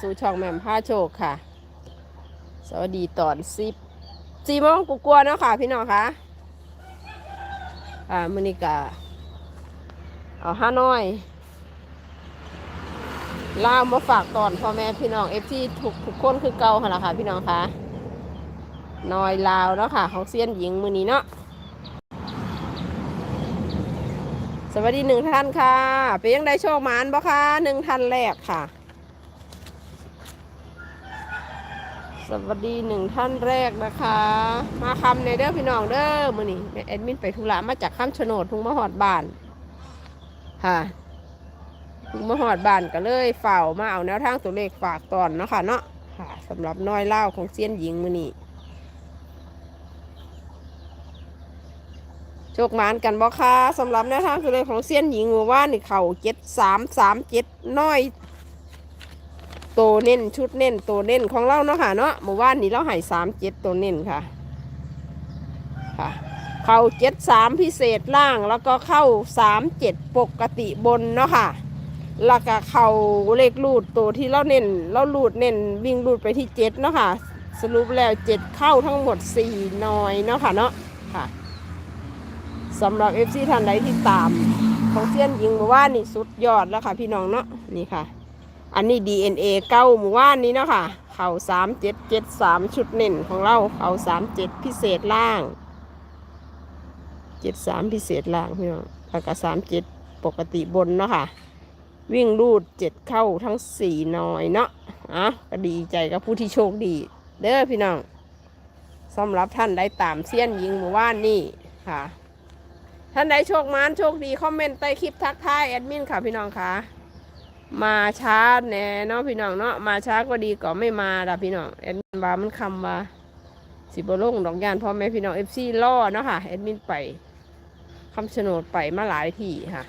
สู่ช่องแหม่มผ้าโชคค่ะ สวัสดีตอนสิบสี่โมงกูกลัวเนาะค่ะ พี่น้องคะอ่ามือนิกาเอาห้าน้อยลาวมาฝากตอนพ่อแม่พี่น้องเอฟซีทุกทุกคนคือเก่าค่ะล่ะค่ะ พี่น้องคะน้อยลาวเนาะค่ะของเซียนหญิงมือนี้เนาะสวัสดีหนึ่งท่านค่ะ เป็นยังได้โชคหมานบ่คะหนึ่งท่านแรกค่ะ สวัสดีหนึ่งท่านแรกนะคะ มาคำในเด้อพี่น้องเด้อมือนี่แอดมินไปธุระมาจากข้ามโฉนดทุ่งมะหอดบานค่ะทุ่งมะหอดบานก็เลยเฝ้ามาเอาแนวทางตัวเลขฝากตอนเนาะค่ะเนาะค่ะสำหรับน้อยเล่าของเซียนหญิงมือนี้โชคมานกันบ่คะสำหรับแนวทางตัวเลขของเซียนหญิงมือว่านี่เข่าเจ็ดสามสามเจ็ดน้อย โตเน้นชุดเน้นโตเน้นของเราเนาะค่ะเนาะเมื่อวานนี้เราให้สามเจ็ดตัวเน้นค่ะ ค่ะ เข้าเจ็ดสามพิเศษล่างแล้วก็เข้าสามเจ็ดปกติบนเนาะค่ะแล้วก็เข้าเลขรูดตัวที่เราเน้นเรารูดเน้นวิ่งรูดไปที่เจ็ดเนาะค่ะ สรุปแล้วเจ็ดเข้าทั้งหมดสี่หน้อยเนาะค่ะเนาะค่ะสำหรับเอฟซีท่านใดที่ตาม ของเซียนยิงเมื่านนี่สุดยอดแล้วค่ะพี่น้องเนาะนี่ค่ะ อันนี้ DNA เก้าหมู่ว่านนี้เนาะค่ะ เข่าสามเจ็ดเจ็ดสามชุดเน่นของเรา เข่าสามเจ็ดพิเศษล่างเจ็ดสามพิเศษล่างพี่น้องแล้วก็สามเจ็ดปกติบนเนาะค่ะ วิ่งรูดเจ็ดเข้าทั้งสี่น้อยเนาะอะก็ดีใจกับผู้ที่โชคดี เด้อพี่น้องสำหรับท่านได้ตามเสี้ยนยิงหมู่ว่านนี่ค่ะ ท่านใดโชคมานโชคดี คอมเมนต์ใต้คลิปทักทายแอดมินค่ะพี่น้องค่ะ มาช้าแน่เนาะพี่น้องเนาะมาช้าก็ดีกว่าไม่มาล่ะพี่น้องแอดมินว่ามันคำว่าสิบโลงดอกยานพ่อแม่พี่น้องเอฟซีล่อเนาะค่ะแอดมินไปคำชะโนดไปมาหลายที่ค่ะ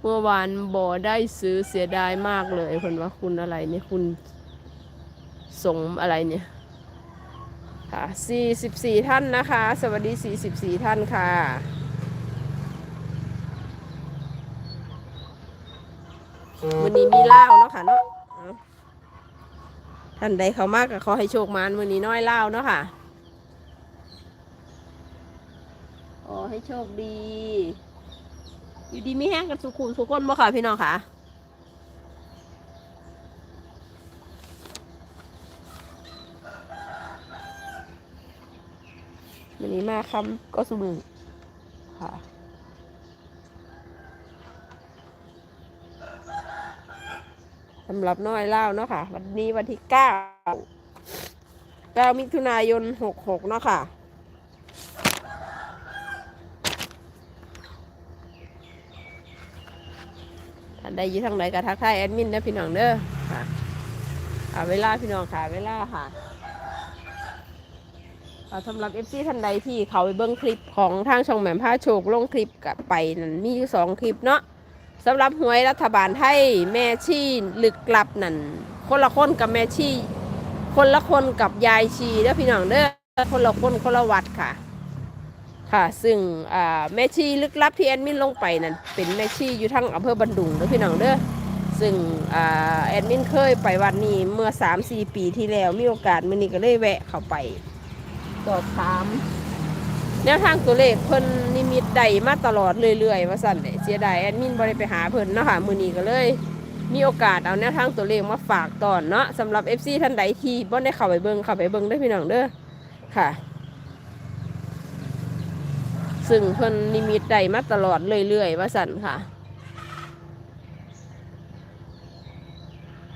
เมื่อวานบอได้ซื้อเสียดายมากเลยคนว่าคุณอะไรเนี่ยคุณสมอะไรเนี่ยค่ะ 44 ท่านนะคะ สวัสดี 44 ท่านค่ะ มือนี้มีเล่าเนาะค่ะเนาะท่านใดเขามากก็ขอให้โชคมานมือนี้น้อยเล่าเนาะค่ะขอให้โชคดี อยู่ดีมีแห้งกันสุขุมสุขคนบ่ค่ะพี่น้องค่ะวันนี้มาคำก็สมือค่ะ สำหรับน้อยเล่าวเนาะค่ะ วันนี้วันที่เก้าเก้ามิถุนายนหกหกเนาะค่ะท่านใดอยู่ทางไหนก็ทักทายแอดมินนะพี่น้องเด้อค่ะอ่าเวลาพี่น้องค่ะ เวลาค่ะอ่าสำหรับเอฟซีท่านใดที่เขาไปเบิ้งคลิปของทางช่องแหม่มผ้าโชคลงคลิปกับไปนั่นมีอยู่สองคลิปเนาะ สำหรับหวยรัฐบาลไทยแม่ชีลึกลับนั่นคนละคนกับแม่ชีคนละคนกับยายชีเด้อพี่น้องเด้อคนละคนคนละวัดค่ะ ค่ะ ซึ่งแม่ชีลึกลับที่แอดมินลงไปนั่นเป็นแม่ชีอยู่ทั้งอำเภอบันดุงเด้อพี่น้องเด้อซึ่งแอดมินเคยไปวัดนี้เมื่อ 3-4 ปีที่แล้วมีโอกาสมื่อนี้ก็เลยแวะเข้าไปสอบถาม แนวทางตัวเลขเพิ่นนิมิตได้มาตลอดเรื่อยๆว่าสั่นเสียดายแอดมินบ่ได้ไปหาเพิ่นเนาะค่ะมือนี้ก็เลย มีโอกาสเอาแนวทางตัวเลขมาฝากตอนเนาะสำหรับ FC ท่านใดที่บ่ได้เข้าไปเบิ่งเข้าไปเบิ่งได้พี่น้องเด้อค่ะ ซึ่งเพิ่นนิมิตได้มาตลอดเรื่อยๆว่าสั่นค่ะ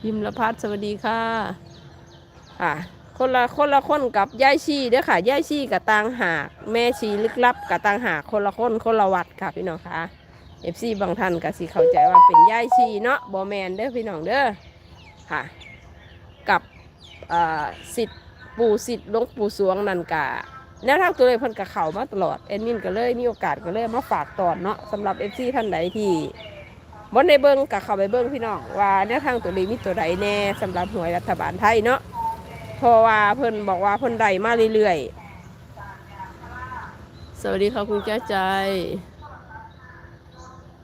พิมพ์ละพัฒสวัสดีค่ะ อะ คนละคนละคนกับย่ายชีเด้อค่ะย่ายชีกับต่างหากแม่ชีลึกลับกับต่างหากคนละคนคนละวัดค่ะพี่น้องค่ะเอฟซีบางท่านก็สิเข้าใจว่าเป็นย่ายชีเนาะบอแมนเด้อพี่น้องเด้อค่ะ กับสิทธิ์ปู่สิทธิ์หลวงปู่สวงนันกะแนวทางตัวเลขเพิ่นกับเขามาตลอดเอ็นมินก็เลยมีโอกาสก็เลยมาฝากตอนเนาะสำหรับเอฟซีท่านใดที่บนในเบิ้งกับเขาไปเบิ้งพี่น้องว่าแนวทางตัวเลขมีตัวใดแน่สำหรับหน่วยรัฐบาลไทยเนาะ ราะว่าเพิ่นบอกว่าเพิ่นได้มาเรื่อยๆ สวัสดีค่ะคุณแก้วใจ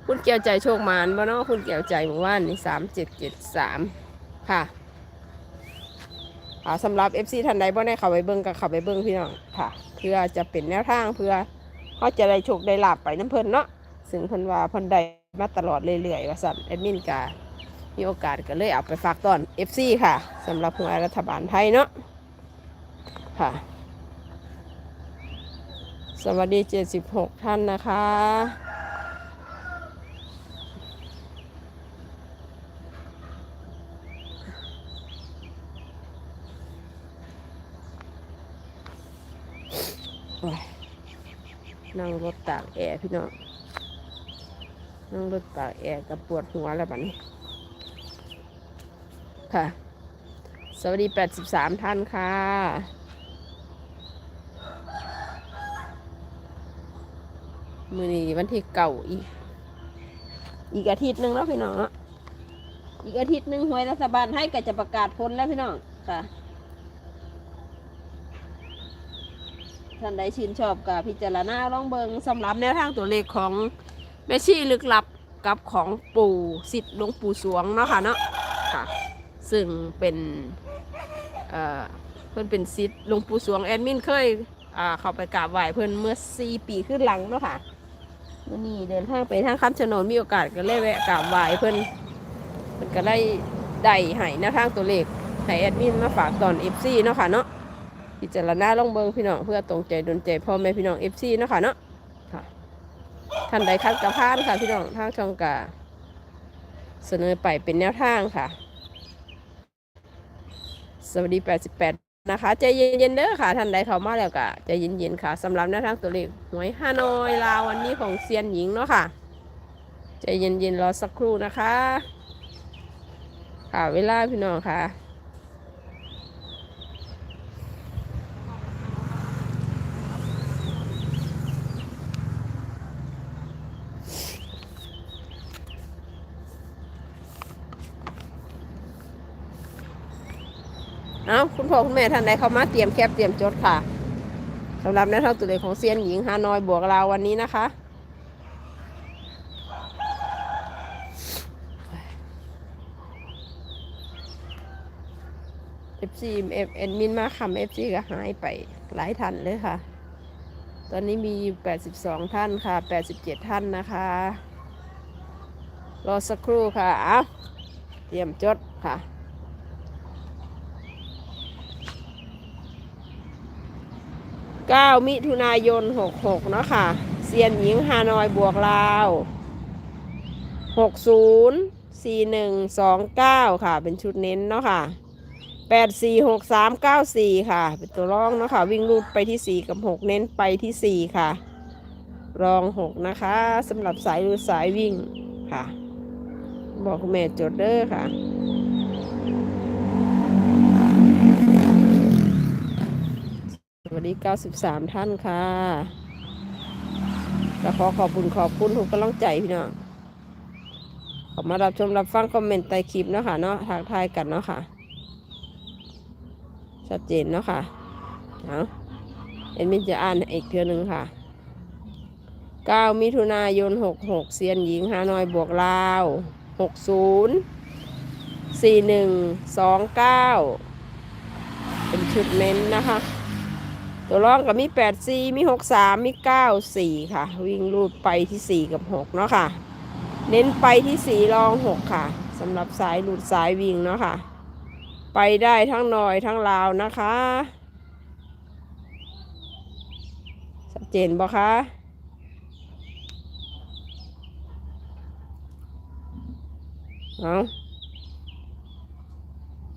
คุณเกี่ยวใจโชคมานบ่เนาะคุณเกี่ยวใจเมื่อวานนี่สามเจ็ดเจ็ดสามค่ะค่ะสำหรับ FC ท่านใดบ่ได้เข้าไปเบิ่งก็เข้าไปเบิ่งพี่น้องค่ะ เพื่อจะเป็นแนวทางเพื่อเขาจะได้โชคได้ลาบไปน้ำเพิ่นเนาะซึ่งเพิ่นว่าเพิ่นได้มาตลอดเรื่อยๆว่าสั่นแอดมินกา มีโอกาสก็เลยเอาไปฝากตอน FC ค่ะสำหรับหวยรัฐบาลไทยเนาะค่ะ สวัสดี 76 ท่านนะคะนั่งรถตากแอร์พี่น้องนั่งรถตากแอร์กับปวดหัวแล้วบัดนี้ ค่ะ สวัสดี 83 ท่านค่ะมือนี้วันที่เก่าอีก อีกอาทิตย์หนึ่งแล้วพี่น้องอีกอาทิตย์หนึ่งหวยรัฐบาลให้ก็จะประกาศผลแล้วพี่น้องค่ะท่านใดชื่นชอบกับพิจารณาลองเบิงสำหรับแนวทางตัวเลขของแม่ชีลึกลับกับของปู่สิทธิ์หลวงปู่สวงเนาะค่ะเนาะ ซึ่งเป็นเอ่อเพิ่นเป็นสิทธิ์หลวงปู่สวงแอดมินเคยอ่าเข้าไปกราบไหว้เพิ่อนเมื่อ4ปีขึ้นหลังเนาะค่ะมื่อนี้เดินทางไปทางคำชะโนดมีโอกาสก็เลยแวะกราบไหว้เพิ่อนเพิ่นก็ได้ได้ให้แนวทางตัวเลขให้แอดมินมาฝากตอน FC เนาะค่ะเนาะพิจารณาลองเบิงพี่น้องเพื่อตรงใจดนใจพ่อแม่พี่น้องเอฟซีเนาะค่ะเนาะค่ะท่านใดคัดกระพานค่ะพี่น้องทางช่องกาเสนอไปเป็นแนวทางค่ะ สวัสดี 88 นะคะ ใจเย็นๆเด้อค่ะ ท่านใดเข้ามาแล้วก็ใจเย็นๆค่ะสำหรับในทางตัวเลขหวยฮานอยลาววันนี้ของเซียนหญิงเนาะค่ะ ใจเย็นๆรอสักครู่นะคะ ค่ะเวลาพี่น้องค่ะ เอาคุณพ่อคุณแม่ท่านใดเข้ามาเตรียมแคปเตรียมจดค่ะสำหรับแนวทางตัวเลขของเซียนหญิงฮานอยบวกลาววันนี้นะคะเอฟซีเอฟเอ็นมินมาคำเอฟซีก็หายไปหลายท่านเลยค่ะ ตอนนี้มีอยู่ 82 ท่านค่ะ 87 ท่านนะคะ รอสักครู่ค่ะ เอาเตรียมจดค่ะ 9 มิถุนายน 66 เนาะค่ะเซียนหญิงฮานอยบวกลาว 60 4129 ค่ะ เป็นชุดเน้นเนาะค่ะ 846394 ค่ะ เป็นตัวรองเนาะค่ะ วิ่งรูดไปที่ 4 กับ 6 เน้นไปที่ 4 ค่ะ รอง 6 นะคะสำหรับสายรูดสายวิ่งค่ะ บอกคุณแม่จดเด้อค่ะ วัสดี93 ท่านค่ะก็ขอขอบคุณขอบคุณทุกกำลังใจพี่น้องขอมารับชมรับฟังคอมเมนต์ใต้คลิปเนาะค่ะเนาะทักทายกันเนาะค่ะ ชัดเจนเนาะค่ะเอาเอ็นมินจะอ่านอีกเทือนึงค่ะ 9 มิถุนายน 66 เซียนหญิงฮานอยบวกลาว 60 41 29 เป็นชุดเน้นนะคะ ตัวรองกับมี8 4มี6 3มี9 4 ค่ะ วิ่งรูดไปที่ 4 กับ 6 เนาะค่ะ เน้นไปที่ 4 รอง 6 ค่ะสำหรับสายหลุดสายวิ่งเนาะค่ะ ไปได้ทั้งนอยทั้งลาวนะคะชัดเจนบ่คะเอา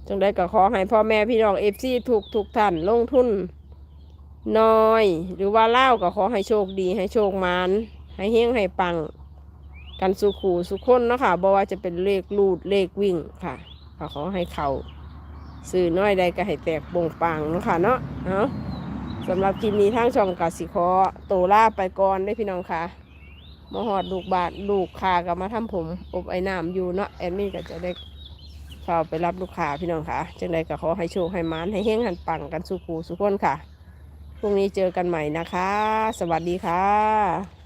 จังได้ก็ขอให้พ่อแม่พี่น้องเอฟซีถูกทุกท่านลงทุน น้อย หรือว่าเล่าก็ขอให้โชคดีให้โชคมานให้เฮงให้ปัง กันสุขูสุขคนเนาะค่ะบ่ว่าจะเป็นเลขลูดเลขวิ่งค่ะก็ขอให้เขาสื่อน้อยใดก็ให้แตกโป่งปังเนาะค่ะเนาะเอาสำหรับคลิปนี้ทางช่องกสิคอโตล่าไปก่อนได้พี่น้องค่ะมาหอดลูกบาทลูกคากับมาทำผมอบไอ้น้ำอยู่เนาะแอดมินก็จะได้เข้าไปรับลูกค้าพี่น้องค่ะจังใดก็ขอให้โชคให้มานให้เฮงหันปังกันสุขูสุขคนค่ะ พรุ่งนี้เจอกันใหม่นะคะ สวัสดีค่ะ